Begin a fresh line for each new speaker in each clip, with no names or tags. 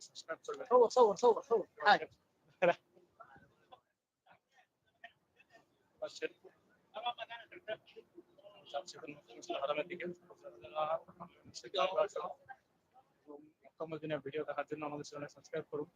Subscribe করবেন
صور صور صور صور حاجه
পাচ্ছেন হারামের দিকে উত্তম দিনের ভিডিও দেখার জন্য আমাদের চ্যানেল সাবস্ক্রাইব করুন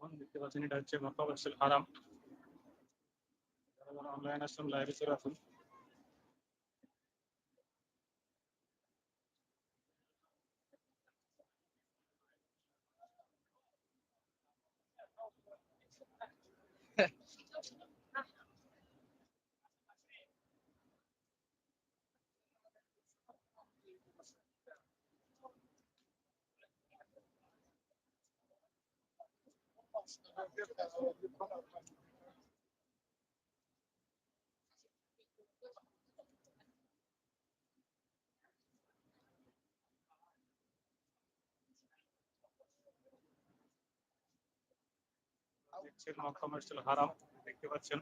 দেখুন দেখতে পাচ্ছেন এটা হচ্ছে মক্কা হারাম। অনলাইন আসুন লাইভে চলে আসুন। দেখছেন মক্কা মসজিদ হারাম দেখতে পাচ্ছেন।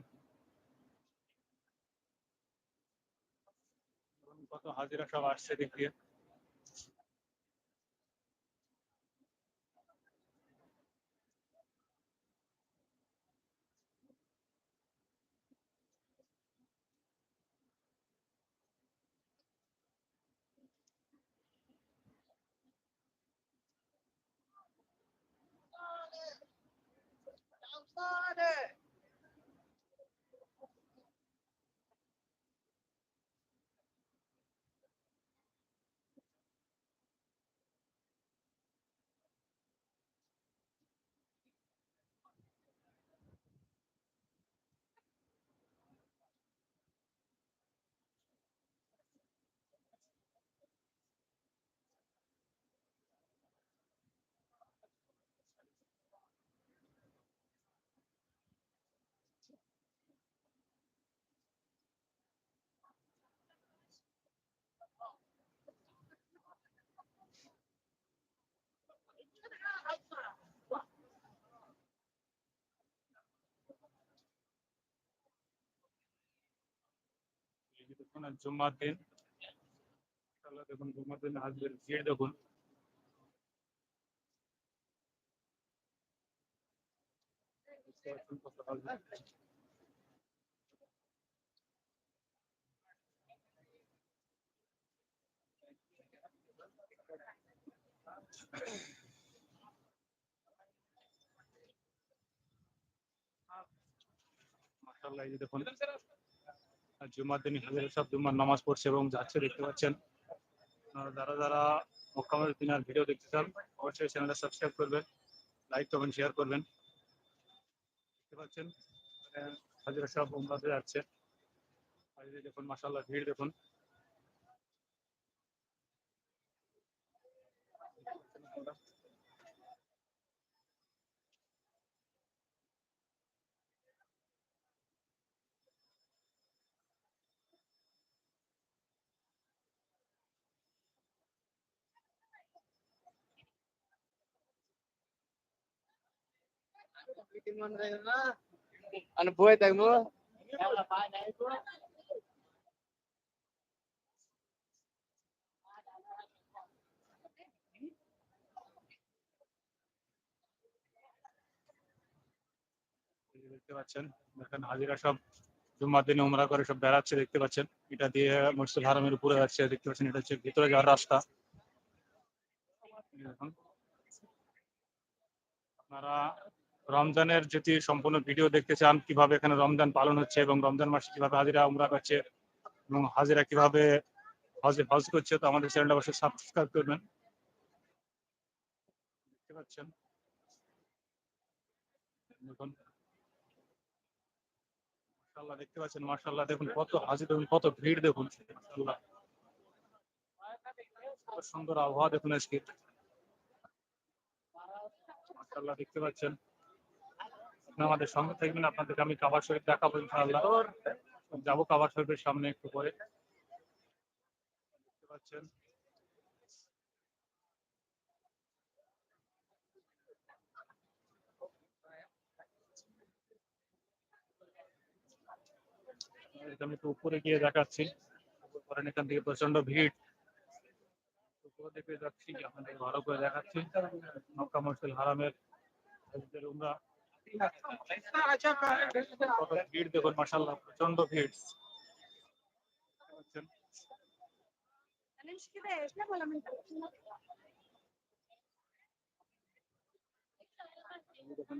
কত হাজিরা সব আসছে দেখতে। জুম্মার দিন। দেখুন জুম্মার দিন হাজির ভিড় দেখুন। মাশাআল্লাহ এই দেখুন। জুমার দিন হাজারে সব জুম্মার নামাজ পড়ছে এবং যাচ্ছে, দেখতে পাচ্ছেন। যারা যারা মোকামের দিনার ভিডিও দেখতে চান, অবশ্যই চ্যানেলটা সাবস্ক্রাইব করবেন লাইক করবেন শেয়ার করবেন। দেখতে পাচ্ছেন হাজির সব উমরাতে যাচ্ছে। আর দেখুন মাসাল্লাহ ভিড় দেখুন।
Ano buhay
tayo mo? দেখতে পাচ্ছেন দেখেন হাজিরা সব জুম্মার দিনে উমরা করে সব বেড়াচ্ছে দেখতে পাচ্ছেন এটা দিয়ে মসজিদ হারামের উপরে যাচ্ছে দেখতে পাচ্ছেন এটা হচ্ছে ভিতরে যাওয়ার রাস্তা দেখুন আপনারা রমজানের যদি সম্পূর্ণ ভিডিও দেখতে চান, কীভাবে এখানে রমজান পালন হচ্ছে এবং রমজান মাসে কীভাবে হাজিরা, উমরা করছে এবং হাজিরা কীভাবে হজে হজ করছে, তো আমাদের চ্যানেলটা অবশ্যই সাবস্ক্রাইব করবেন। দেখতে পাচ্ছেন? দেখুন। মাশাআল্লাহ, দেখতে পাচ্ছেন? মাশাআল্লাহ, দেখুন কত হাজি দেখুন কত ভিড়, দেখুন। মাশাআল্লাহ। কত সুন্দর আবহাওয়া, দেখুন আজকে। মাশাআল্লাহ, দেখতে পাচ্ছেন? আপনি আমাদের সঙ্গে থাকবেন, আপনাদেরকে আমি কাবার শরীফ দেখাবো ইনশাআল্লাহ। যাব কাবার শরীফের সামনে একটু পরে। দেখতে পাচ্ছেন? আমি একটু উপরে গিয়ে দেখাচ্ছি। উপরে এখান থেকে প্রচণ্ড ভিড়। উপরে দিকে যাচ্ছি আপনাদের ভালো করে দেখাচ্ছি। মক্কা মসজিদ হারামের উমরা। ভিড় দেখুন মাসাল্লাহ প্রচণ্ড ভিড়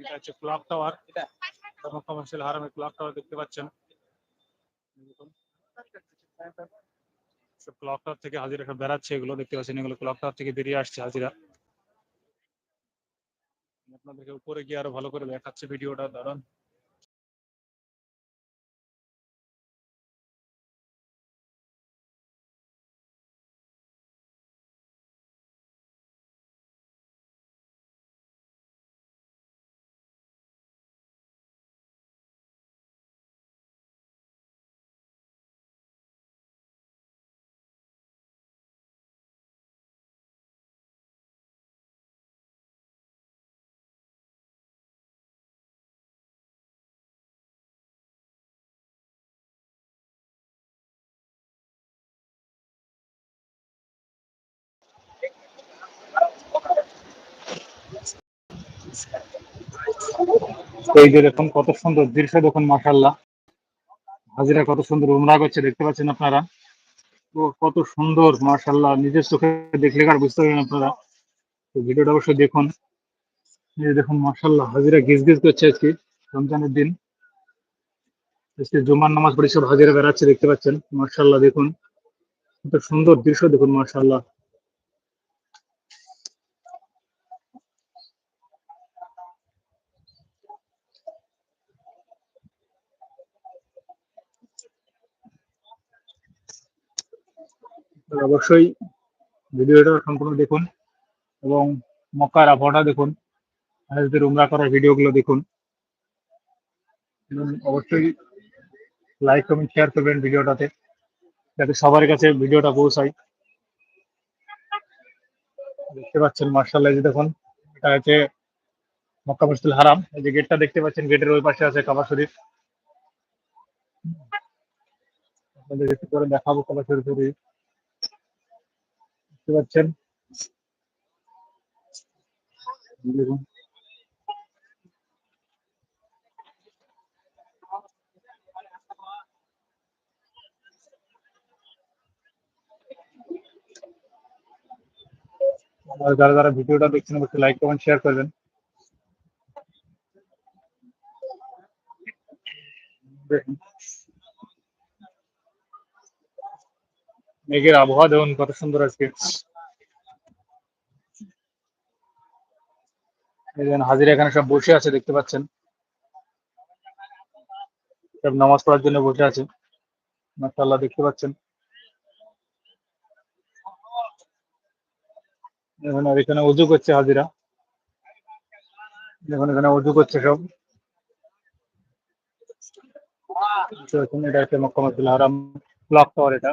এটা হচ্ছে ক্লক টাওয়ার মক্কা মসজিদ ক্লক টাওয়ার দেখতে পাচ্ছেন ক্লক টাওয়ার থেকে হাজিরা বেড়াচ্ছে, এগুলো দেখতে পাচ্ছেন, এগুলো ক্লক টাওয়ার থেকে বেরিয়ে আসছে হাজিরা। আপনাদেরকে উপরে গিয়ে আরও ভালো করে দেখাচ্ছে ভিডিওটা দাঁড়ান এই যে দেখুন, কত সুন্দর দৃশ্য দেখুন মাসাল্লাহ হাজিরা কত সুন্দর উমরা করছে, দেখতে পাচ্ছেন আপনারা? তো কত সুন্দর মাশাল্লাহ নিজের চোখে দেখলে আর বুঝতে পারবেন আপনারা। তো ভিডিওটা অবশ্যই দেখুন। এই দেখুন মাশাল্লাহ হাজিরা গিজ গিজ করছে আজকে, রমজানের দিন। আজকে জুমার নামাজ পড়ে সব হাজিরা বেড়াচ্ছে, দেখতে পাচ্ছেন মাশাল্লাহ দেখুন। কত সুন্দর দৃশ্য দেখুন মাশাল্লাহ অবশ্যই ভিডিওটা সম্পূর্ণ দেখুন এবং মক্কার আবহাওয়াটা দেখুন হাজদের উমরা করার ভিডিওগুলো দেখুন। অবশ্যই লাইক কমেন্ট শেয়ার করবেন ভিডিওটাতে, যাতে সবার কাছে ভিডিওটা পৌঁছায়। দেখতে পাচ্ছেন মার্শাল্লাহ যে দেখুন, এটা হচ্ছে মক্কা মসজিদ হারাম। এই যে গেটটা দেখতে পাচ্ছেন গেটের ওই পাশে আছে কাবা শরীফ। আপনাদের একটু করে দেখাবো কাবা শরীফের এই দেখতে পাচ্ছেন। দেখুন যারা যারা ভিডিওটা দেখছেন অবশ্যই লাইক কমেন্ট শেয়ার করবেন দেখুন মেঘের আবহাওয়া দেখুন, কত সুন্দর আজকে। হাজিরা এখানে সব বসে আছে, দেখতে পাচ্ছেন। সব নামাজ পড়ার জন্য বসে আছে। মাশাআল্লাহ, দেখতে পাচ্ছেন। দেখুন, আর এখানে উজু করছে হাজিরা। দেখুন, এখানে উজু করছে সব। এটা হচ্ছে মক্কা হারাম, ব্লক টাওয়ার এটা।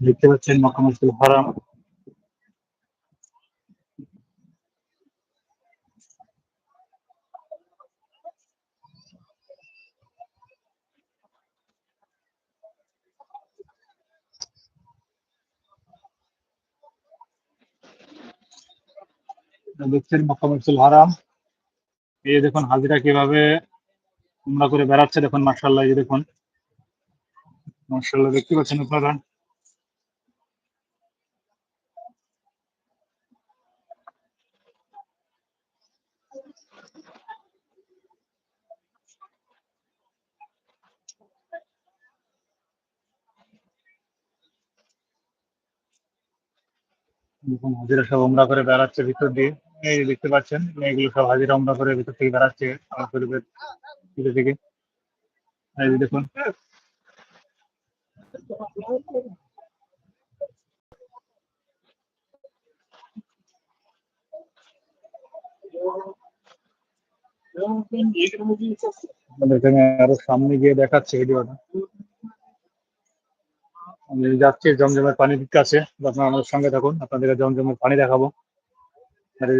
দেখতে পাচ্ছেন মক্কা মসজিদ হারাম। দেখছেন মক্কা মসজিদ হারাম। এই দেখুন হাজিরা কীভাবে উমরা করে বেড়াচ্ছে, দেখুন মার্শাল্লাহ এই দেখুন। মার্শাল্লাহ দেখতে পাচ্ছেন আপনারা? দেখুন, হাজিরা সব উমরা করে বেড়াচ্ছে ভিতর দিয়ে। এই দেখতে পাচ্ছেন, এগুলো সব হাজিরা উমরা করে ভিতর থেকে বেড়াচ্ছে আমার শরীফের ভিতর থেকে। দেখুন। আপনাদেরকে আমি আরও সামনে গিয়ে দেখাচ্ছি ভিডিওটা। আমি যাচ্ছি, জমজমের পানির কাছে আপনারা আমাদের সঙ্গে থাকুন, আপনাদেরকে জমজমের পানি দেখাবো।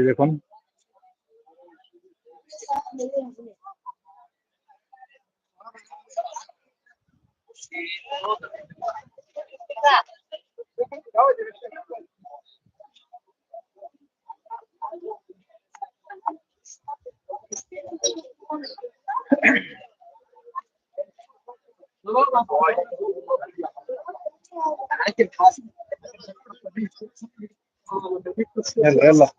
দেখুন। يلا يلا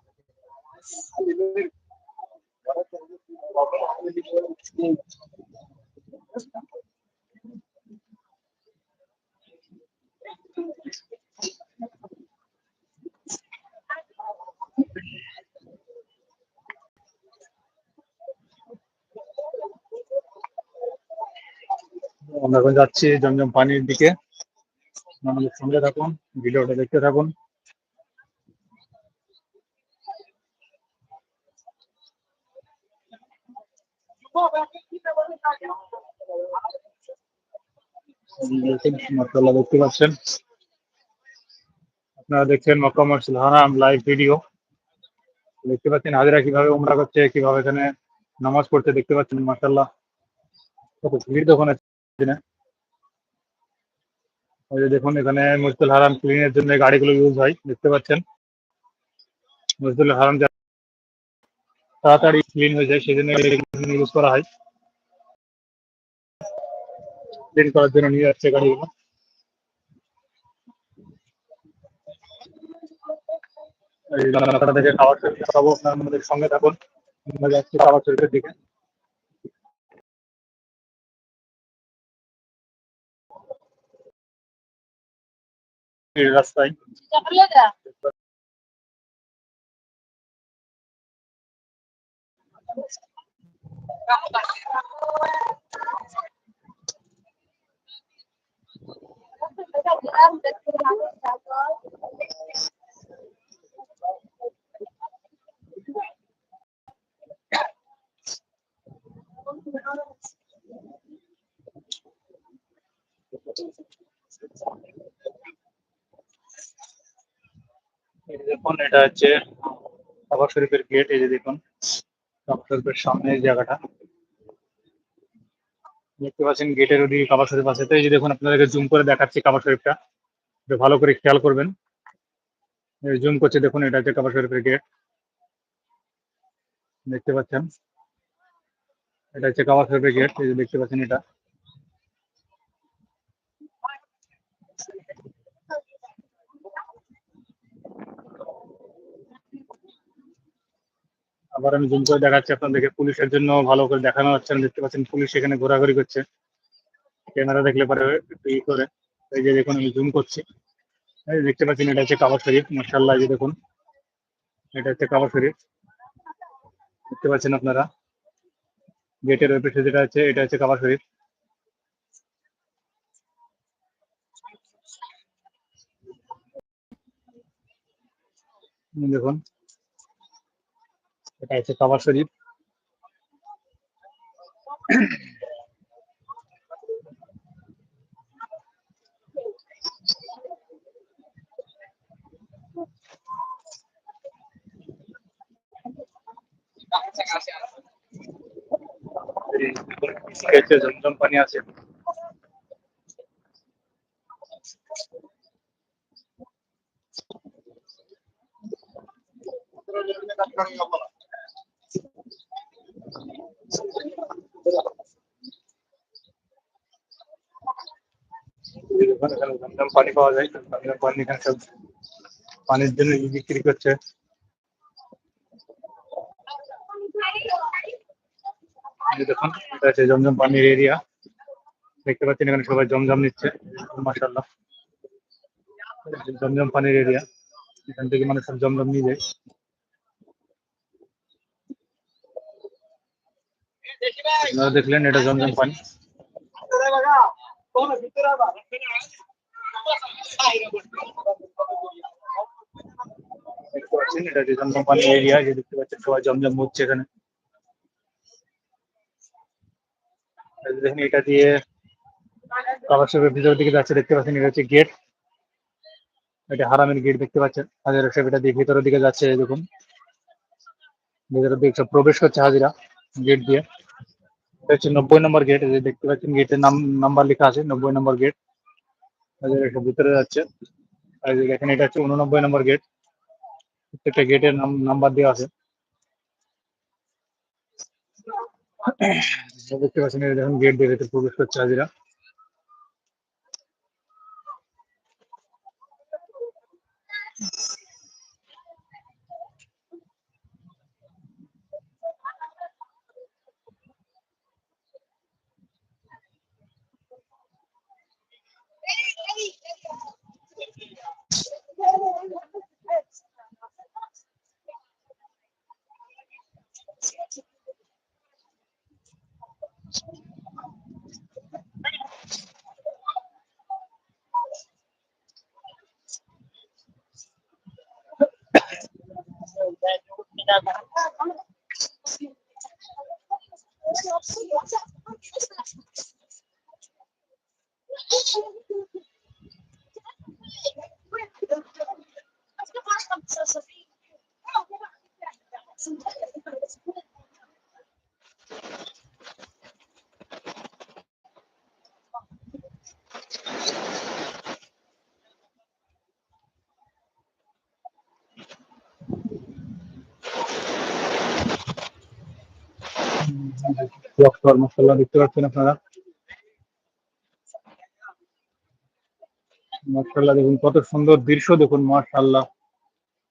আমরা এখন যাচ্ছি জমজম পানির দিকে। আমাদের সঙ্গে থাকুন ভিডিওটা দেখতে থাকুন। দেখতে পাচ্ছেন। আপনারা দেখছেন মক্কা হারাম লাইভ ভিডিও দেখতে পাচ্ছেন হাজিরা কীভাবে উমরা করছে, কীভাবে এখানে নামাজ পড়ছে দেখতে পাচ্ছেন মার্শাল্লাহ কত ভিড় তখন আছে ওই যে দেখুন, এখানে মসজিদুল হারাম ক্লিনের জন্য গাড়িগুলো ইউজ হয়, দেখতে পাচ্ছেন। মসজিদুল হারাম তাড়াতাড়ি ক্লিন হয়ে যায় সেই জন্য ইউজ করা হয়। ক্লিন করার জন্য নিয়ে যাচ্ছে গাড়িগুলো। এই রান্নাটা থেকে খাবার শরীফ খাব আপনার আমাদের সঙ্গে থাকুন। যাচ্ছি খাবার শরীফের দিকে। রাস্তায়। দেখুন, এটা হচ্ছে কাবা শরীফের গেট এই যে দেখুন কাবা শরীফের সামনে জায়গাটা। দেখতে পাচ্ছেন গেটের ওদিকে কাবা শরীফ আছে। তো এই যে দেখুন, আপনাদেরকে জুম করে দেখাচ্ছি কাবা শরীফটা। ভালো করে খেয়াল করবেন। জুম করছে, দেখুন, এটা হচ্ছে কাবা শরীফের গেট দেখতে পাচ্ছেন? এটা হচ্ছে শরীফের গেট এই যে দেখতে পাচ্ছেন এটা। আবার আমি জুম করে দেখাচ্ছি আপনাদেরকে, পুলিশের জন্য ভালো করে দেখানো হচ্ছে না। দেখতে পাচ্ছেন পুলিশ এখানে ঘোরাঘুরি করছে। ক্যামেরা দেখলে পরে একটু ই করে। এই যে দেখুন, আমি জুম করছি। এই দেখতে পাচ্ছেন, এটা হচ্ছে কাবা শরীফ মার্শাল্লাহ এই যে দেখুন। এটা হচ্ছে কাবা শরীফ দেখতে পাচ্ছেন আপনারা? গেটের ওয়েব পেজে যেটা আছে, এটা হচ্ছে কাবা শরীফ দেখুন, এটা হচ্ছে কাবা শরীফ Gracias. আছে এখানে এখানে জমজম পানি পাওয়া যায় জমজম পানি এখানে পানির জন্য বিক্রি করছে। এই দেখুন, এটা হচ্ছে জমজম পানির এরিয়া দেখতে পাচ্ছেন, এখানে সবাই জমজম নিচ্ছে মাসাল্লাহ জমজম পানির এরিয়া এখান থেকে মানুষ সব জমজম নিয়ে যায়। আপনারা দেখলেন, এটা জমজম পানি। দেখতে পাচ্ছেন, এটা হচ্ছে জমজম পানির এরিয়া যে দেখতে পাচ্ছেন, সবাই জমজম হচ্ছে এখানে এই যে দেখেন, এটা দিয়ে কাবার শরীফের ভিতরের দিকে যাচ্ছে, দেখতে পাচ্ছেন, এটা হচ্ছে গেট এটা হারামের গেট দেখতে পাচ্ছেন। হাজার শরীফ এটা দিয়ে ভিতরের দিকে যাচ্ছে দেখুন। ভিতরের দিকে প্রবেশ করছে হাজিরা গেট দিয়ে। এটা হচ্ছে নব্বই নম্বর গেট যে দেখতে পাচ্ছেন গেটের নাম নাম্বার লেখা আছে, নব্বই নম্বর গেট হাজার ভিতরে যাচ্ছে। দেখেন, এটা হচ্ছে উননব্বই নম্বর গেট প্রত্যেকটা গেটের নাম নাম্বার দেওয়া আছে। দেখতে পাচ্ছেন এই যখন গেট দিয়ে ভেতরে প্রবেশ করছে হাজিরা। ಇದ್ದಾಗ মশাল্লাহ দেখতে পাচ্ছেন আপনারা? মার্শাল্লাহ দেখুন কত সুন্দর দৃশ্য, দেখুন মার্শাল্লাহ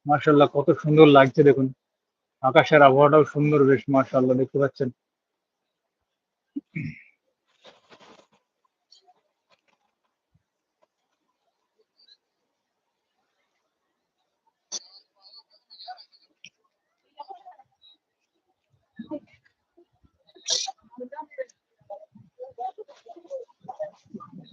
মার্শাল্লাহ কত সুন্দর লাগছে, দেখুন। আকাশের আবহাওয়াটাও সুন্দর বেশ মার্শাল্লাহ দেখতে পাচ্ছেন।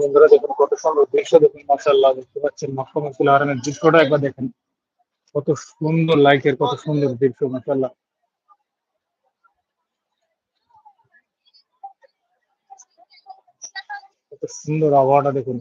বন্ধুরা দেখুন কত সুন্দর দৃশ্য দেখুন মার্শাল্লাহ দেখতে পাচ্ছেন মক্কা মসজিদ হারামের দৃশ্যটা একবার দেখেন। কত সুন্দর লাইটের কত সুন্দর দৃশ্য মার্শাল্লাহ কত সুন্দর আবহাওয়াটা দেখুন।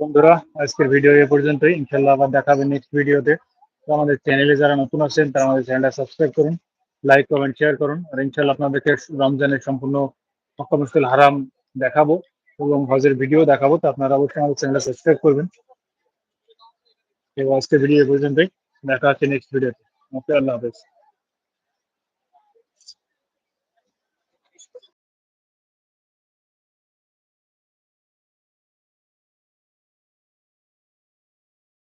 বন্ধুরা, আজকের ভিডিও এ পর্যন্তই। ইনশাল্লাহ আবার দেখাবে নেক্সট ভিডিওতে তো। আমাদের চ্যানেলে যারা নতুন আছেন, তারা আমাদের চ্যানেলটা সাবস্ক্রাইব করুন লাইক কমেন্ট শেয়ার করুন। আর ইনশাল্লাহ আপনাদেরকে রমজানের সম্পূর্ণ মক্কা মুশকিল হারাম দেখাবো এবং হজের ভিডিও দেখাবো, তো আপনারা অবশ্যই আমাদের চ্যানেলটা সাবস্ক্রাইব করবেন। এবং আজকের ভিডিও এ পর্যন্তই। দেখা হচ্ছে নেক্সট ভিডিওতে ওকে, আল্লাহ হাফেজ।